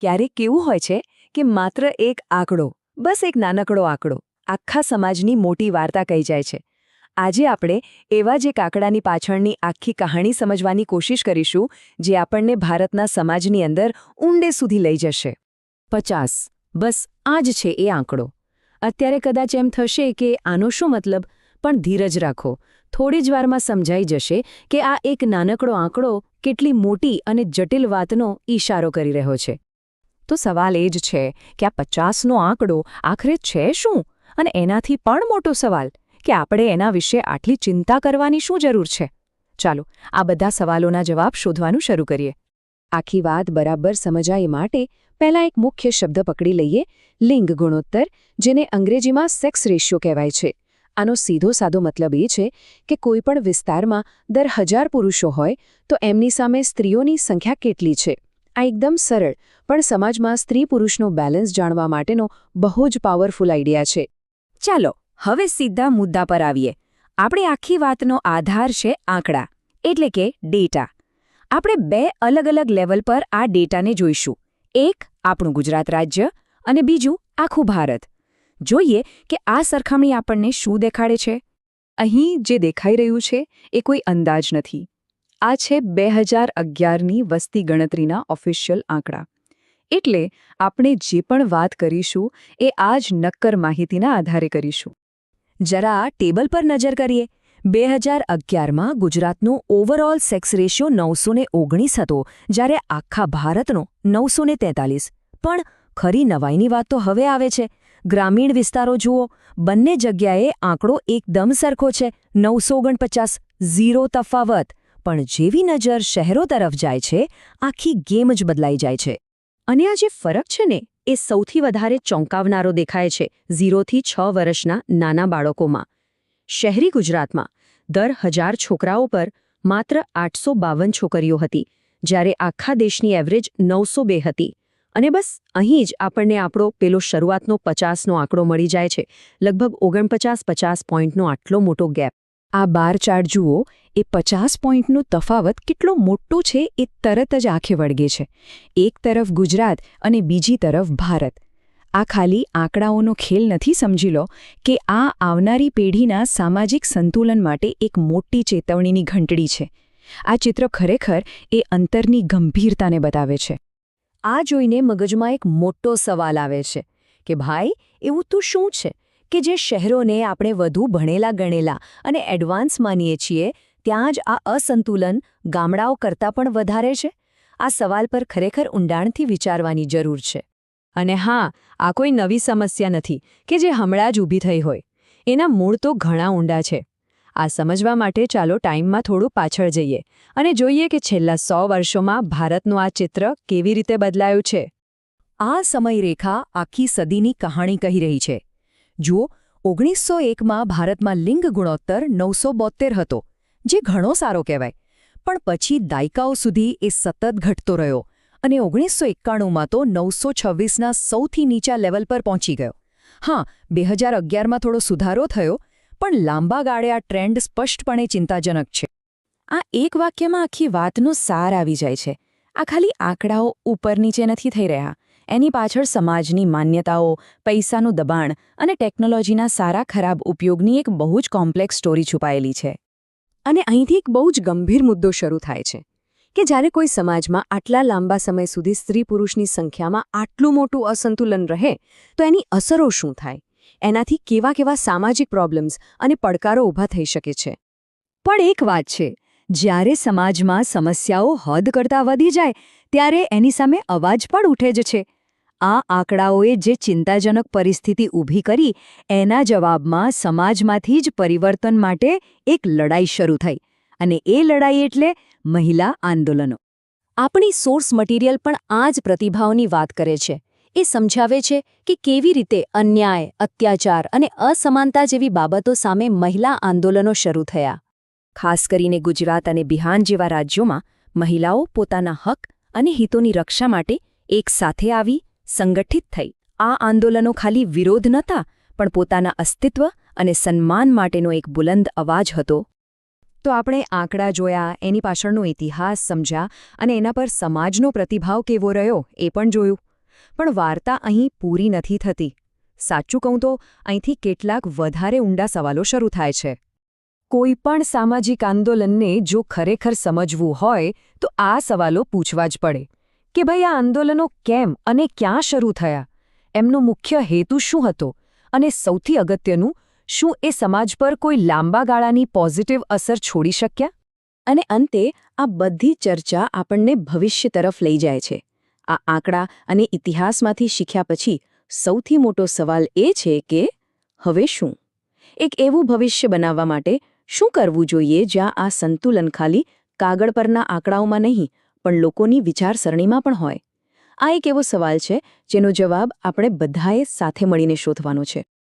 ક્યારેક કેવું હોય છે કે માત્ર એક આંકડો, બસ એક નાનકડો આંકડો, આખા સમાજની મોટી વાર્તા કહી જાય છે. આજે આપણે એવા જ એક આંકડાની પાછળની આખી કહાણી સમજવાની કોશિશ કરીશું, જે આપણને ભારતના સમાજની અંદર ઊંડે સુધી લઈ જશે. પચાસ. બસ, આ જ છે એ આંકડો. અત્યારે કદાચ એમ થશે કે આનો શું મતલબ? પણ ધીરજ રાખો. થોડી જ વારમાં સમજાઈ જશે કે આ એક નાનકડો આંકડો કેટલી મોટી અને જટિલ વાતનો ઈશારો કરી રહ્યો છે. તો સવાલ એ જ છે કે આ પચાસનો આંકડો આખરે છે શું? અને એનાથી પણ મોટો સવાલ કે આપણે એના વિશે આટલી ચિંતા કરવાની શું જરૂર છે? ચાલો, આ બધા સવાલોના જવાબ શોધવાનું શરૂ કરીએ. આખી વાત બરાબર સમજાય માટે પહેલાં એક મુખ્ય શબ્દ પકડી લઈએ, લિંગ ગુણોત્તર, જેને અંગ્રેજીમાં સેક્સ રેશિયો કહેવાય છે. આનો સીધો સાદો મતલબ એ છે કે કોઈપણ વિસ્તારમાં દર હજાર પુરુષો હોય તો એમની સામે સ્ત્રીઓની સંખ્યા કેટલી છે? આ એકદમ સરળ પણ સમાજમાં સ્ત્રી પુરુષનો બેલેન્સ જાણવા માટેનો બહુ જ પાવરફુલ આઈડિયા છે. ચાલો, હવે સીધા મુદ્દા પર આવીએ. આપણે આખી વાતનો આધાર છે આંકડા, એટલે કે ડેટા આપણે બે અલગ અલગ લેવલ પર આ ડેટાને જોઈશું. એક, આપણું ગુજરાત રાજ્ય અને બીજું, આખું ભારત. જોઈએ કે આ સરખામણી આપણને શું દેખાડે છે? અહીં જે દેખાઈ રહ્યું છે, એ કોઈ અંદાજ નથી. આ છે બે હજાર અગિયારની વસ્તી ગણતરીના ઓફિશિયલ આંકડા. એટલે આપણે જે પણ વાત કરીશું એ આ જ નક્કર માહિતીના આધારે કરીશું. જરા આ ટેબલ પર નજર કરીએ. બે હજાર અગિયારમાં ગુજરાતનો ઓવરઓલ સેક્સ રેશિયો નવસો ઓગણીસ હતો, જ્યારે આખા ભારતનો નવસો ને તેતાલીસ. પણ ખરી નવાઈની વાત તો હવે આવે છે. ગ્રામીણ વિસ્તારો જુઓ, બંને જગ્યાએ આંકડો એકદમ સરખો છે, નવસો ઓગણપચાસ. ઝીરો તફાવત. પણ જેવી નજર શહેરો તરફ જાય છે, આખી ગેમ જ બદલાઈ જાય છે. અને આ જે ફરક છે ને, એ સૌથી વધારે ચોંકાવનારો દેખાય છે ઝીરોથી છ વર્ષના નાના બાળકોમાં. શહેરી ગુજરાતમાં દર હજાર છોકરાઓ પર માત્ર આઠસો બાવન છોકરીઓ હતી, જ્યારે આખા દેશની એવરેજ નવસો બે હતી. અને બસ, અહીં જ આપણને આપણો પેલો શરૂઆતનો પચાસનો આંકડો મળી જાય છે, લગભગ ઓગણપચાસ પચાસ પોઈન્ટનો આટલો મોટો ગેપ. આ બાર ચાર્ટ જુઓ, એ પચાસ પોઈન્ટનો તફાવત કેટલો મોટો છે એ તરત જ આંખે વળગે છે. એક તરફ ગુજરાત અને બીજી તરફ ભારત. આ ખાલી આંકડાઓનો ખેલ નથી, સમજી લો, કે આ આવનારી પેઢીના સામાજિક સંતુલન માટે એક મોટી ચેતવણીની ઘંટડી છે. આ ચિત્ર ખરેખર એ અંતરની ગંભીરતાને બતાવે છે. આ જોઈને મગજમાં એક મોટો સવાલ આવે છે કે ભાઈ, એવું તું શું છે? કે જે શહેરોને આપણે વધુ ભણેલા ગણેલા અને એડવાન્સ માનીએ છીએ, ત્યાં જ આ અસંતુલન ગામડાઓ કરતાં પણ વધારે છે? આ સવાલ પર ખરેખર ઊંડાણથી વિચારવાની જરૂર છે. અને હા, આ કોઈ નવી સમસ્યા નથી કે જે હમણાં જ ઊભી થઈ હોય. એના મૂળ તો ઘણા ઊંડા છે. આ સમજવા માટે ચાલો ટાઈમમાં થોડું પાછળ જઈએ અને જોઈએ કે છેલ્લા સો વર્ષોમાં ભારતનું આ ચિત્ર કેવી રીતે બદલાયું છે. આ સમયરેખા આખી સદીની કહાણી કહી રહી છે. જુઓ ઓગણીસો એકમાં ભારતમાં લિંગ ગુણોત્તર નવસો હતો, જે ઘણો સારો કહેવાય. પણ પછી દાયકાઓ સુધી એ સતત ઘટતો રહ્યો અને ઓગણીસો એકાણુંમાં તો નવસો છવ્વીસના સૌથી નીચા લેવલ પર પહોંચી ગયો. હા, બે હજાર અગિયારમાં થોડો સુધારો થયો, પણ લાંબા ગાળે આ ટ્રેન્ડ સ્પષ્ટપણે ચિંતાજનક છે. આ એક વાક્યમાં આખી વાતનો સાર આવી જાય છે. આ ખાલી આંકડાઓ ઉપર નીચે નથી થઈ રહ્યા. એની પાછળ સમાજની માન્યતાઓ, પૈસાનું દબાણ અને ટેકનોલોજીના સારા ખરાબ ઉપયોગની એક બહુ જ કોમ્પ્લેક્સ સ્ટોરી છુપાયેલી છે. અને અહીંથી એક બહુ જ ગંભીર મુદ્દો શરૂ થાય છે કે જ્યારે કોઈ સમાજમાં આટલા લાંબા સમય સુધી સ્ત્રી પુરુષની સંખ્યામાં આટલું મોટું અસંતુલન રહે, તો એની અસરો શું થાય? એનાથી કેવા કેવા સામાજિક પ્રોબ્લેમ્સ અને પડકારો ઊભા થઈ શકે છે? પણ એક વાત છે, જ્યારે સમાજમાં સમસ્યાઓ હદ કરતાં વધી જાય, ત્યારે એની સામે અવાજ પણ ઉઠે જ છે. આ આંકડાઓએ જે ચિંતાજનક પરિસ્થિતિ ઊભી કરી, એના જવાબમાં સમાજમાંથી જ પરિવર્તન માટે એક લડાઈ શરૂ થઈ. અને એ લડાઈ એટલે મહિલા આંદોલનો. આપણી સોર્સ મટીરિયલ પણ આ જ પ્રતિભાઓની વાત કરે છે. એ સમજાવે છે કે કેવી રીતે અન્યાય, અત્યાચાર અને અસમાનતા જેવી બાબતો સામે મહિલા આંદોલનો શરૂ થયા. ખાસ કરીને ગુજરાત અને બિહાર જેવા રાજ્યોમાં મહિલાઓ પોતાના હક અને હિતોની રક્ષા માટે એક સાથે આવી સંગઠિત થઈ. આ આંદોલનો ખાલી વિરોધ નહોતા, પણ પોતાના અસ્તિત્વ અને સન્માન માટેનો એક બુલંદ અવાજ હતો. તો આપણે આંકડા જોયા, એની પાછળનો ઇતિહાસ સમજ્યા અને એના પર સમાજનો પ્રતિભાવ કેવો રહ્યો એ પણ જોયું. પણ વાર્તા અહીં પૂરી નથી થતી. સાચું કહું તો, અહીંથી કેટલાક વધારે ઊંડા સવાલો શરૂ થાય છે. કોઈ પણ સામાજિક આંદોલનને જો ખરેખર સમજવું હોય, તો આ સવાલો પૂછવા જ પડે. કે ભાઈ આ આંદોલનો કેમ અને ક્યાં શરૂ થયા? એમનો મુખ્ય હેતુ શું હતો? અને સૌથી અગત્યનું, શું એ સમાજ પર કોઈ લાંબા ગાળાની પોઝિટિવ અસર છોડી શક્યા? અને અંતે, આ બધી ચર્ચા આપણને ભવિષ્ય તરફ લઈ જાય છે. આ આંકડા અને ઇતિહાસમાંથી શીખ્યા પછી સૌથી મોટો સવાલ એ છે કે, હવે શું? એક એવું ભવિષ્ય બનાવવા માટે શું કરવું જોઈએ જ્યાં આ સંતુલન ખાલી કાગળ પરના આંકડાઓમાં નહીં પણ લોકોની વિચારસરણીમાં પણ હોય. આ એક એવો સવાલ છે જેનો જવાબ આપણે બધાએ સાથે મળીને શોધવાનો છે.